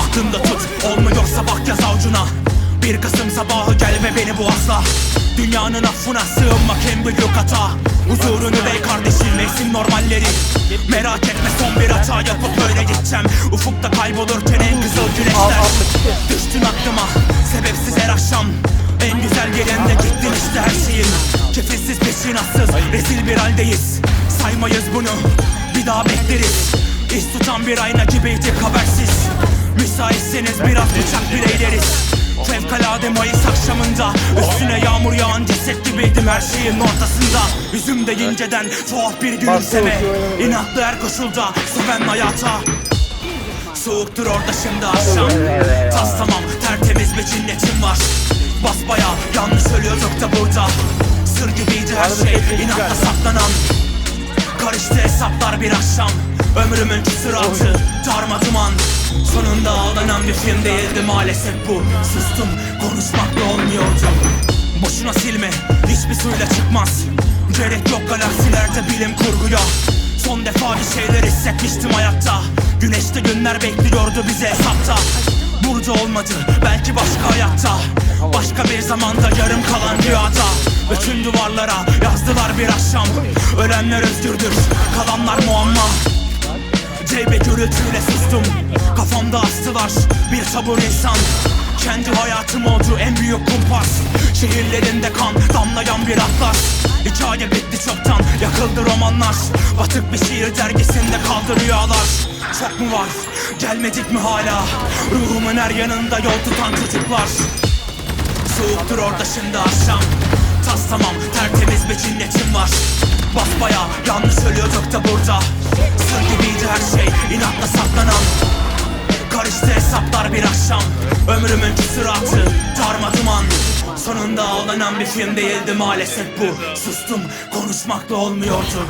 Aklımda tut olmuyorsa bak yaz avucuna. Bir Kasım sabahı gelme beni bu asla. Dünyanın affına sığınmak en büyük hata Huzurunu bey kardeşim mevsim normalleri. Merak etme son bir hata yapıp öyle gideceğim. Ufukta kaybolurken en kızıl güneşler. Düştün aklıma sebepsiz her akşam. En güzel yerinde gittin işte her şeyin. Kefilsiz peşinatsız rezil bir haldeyiz Saymayız bunu. Bir daha bekleriz. İz tutan bir ayna gibiydik habersiz. Müsaitseniz biraz bıçak bile eğleriz Fevkalade Mayıs akşamında Üstüne yağmur yağan ceset gibiydim her şeyin ortasında. Yüzümde inceden tuhaf bir gülümseme. İnatlı her koşulda seven hayata. Soğuktur orada şimdi akşam. Taslamam tertemiz bir cinnetim var. Basbaya yanlış ölüyorduk da burada. Sır gibiydi her şey inatla saklanan Karıştı hesaplar bir akşam. Ömrümün küsuratı darma duman. Sonunda ağlanan bir film değildi maalesef bu. Sustum konuşmakla olmuyordu Boşuna silme hiçbir suyla çıkmaz. Gerek yok galaksilerde bilim kurguya. Son defa bir şeyler hissetmiştim hayatta. Güneşte günler bekliyordu bize hesapta. Burada olmadı belki başka hayatta. Başka bir zamanda yarım kalan rüyada Bütün duvarlara yazdılar bir akşam. Ölenler özgürdür kalanlar muamma. Ceybe gürültüyle sustum Kafamda astılar bir sabır insan. Kendi hayatım oldu en büyük kumpas. Şehirlerinde kan damlayan bir atlas. Hikaye bitti çoktan yakıldı romanlar. Batık bir şiir dergisinde kaldı rüyalar. Çok mu var gelmedik mi hala? Ruhumun her yanında yol tutan çocuklar. Soğuktur orada şimdi akşam Taslamam tertemiz bir cinnetim var. Basbaya yanlış ölüyorduk da burada. Sır gibiydi her şey inatla saklanan. Karıştı hesaplar bir akşam. Ömrümün küsuratı darma duman. Sonunda ağlanan bir film değildi maalesef bu. Sustum konuşmakla olmuyordu